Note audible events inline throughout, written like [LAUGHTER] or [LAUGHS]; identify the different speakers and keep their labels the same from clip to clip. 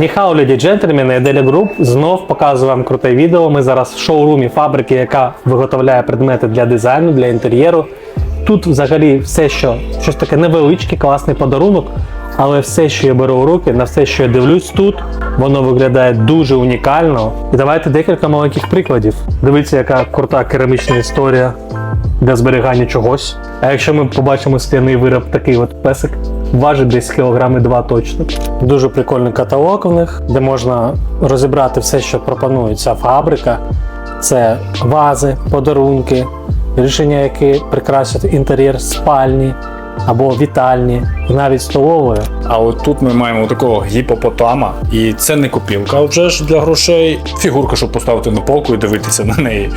Speaker 1: Ніхао, леді джентльмени, Еделя Груп знов показує вам круте відео. Ми зараз в шоурумі фабрики, яка виготовляє предмети для дизайну, для інтер'єру. Тут взагалі все, що щось таке невеличке, класний подарунок. Але все, що я беру у руки, на все, що я дивлюсь тут, воно виглядає дуже унікально. І давайте декілька маленьких прикладів. Дивіться, яка крута керамічна історія для зберігання чогось. А якщо ми побачимо скляний вироб, такий от песик, важить десь кілограми два точно. Дуже прикольний каталог в них, де можна розібрати все, що пропонує ця фабрика. Це вази, подарунки, рішення, які прикрасять інтер'єр спальні або вітальні, навіть столової.
Speaker 2: А от тут ми маємо такого гіпопотама, і це не копілка вже ж для грошей. Фігурка, щоб поставити на полку і дивитися на неї.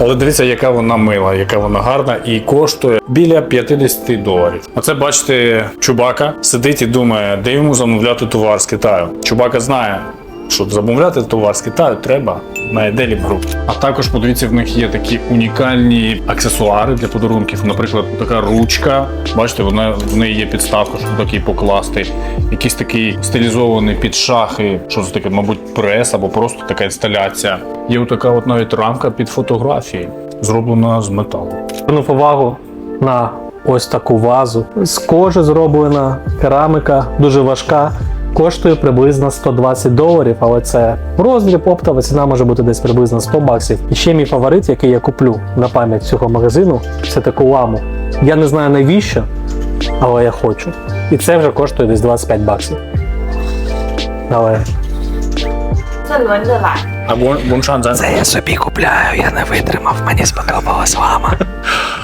Speaker 2: Але дивіться, яка вона мила, яка вона гарна, і коштує біля 50 доларів. Оце бачите, чубака сидить і думає, де йому замовляти товар з Китаю. Чубака знає. Що замовляти товар з Китаю треба на Еделі Груп. А також подивіться, в них є такі унікальні аксесуари для подарунків. Наприклад, така ручка. Бачите, вона в неї є підставка, щоб такий покласти. Якийсь такий стилізований під шахи, що це таке, мабуть, прес або просто така інсталяція. Є така от навіть рамка під фотографії, зроблена з металу.
Speaker 1: Звернув увагу на ось таку вазу. З кожи зроблена кераміка, дуже важка коштує приблизно 120 доларів, але це роздріб, оптова ціна може бути десь приблизно 100 баксів. І ще мій фаворит, який я куплю на пам'ять цього магазину, це таку ламу. Я не знаю навіщо, але я хочу. І це вже коштує десь 25 баксів. Але.
Speaker 3: Це.
Speaker 2: А вон, вон шанс.
Speaker 1: Це я собі купляю, я не витримав, мені сподобалась лама. [LAUGHS]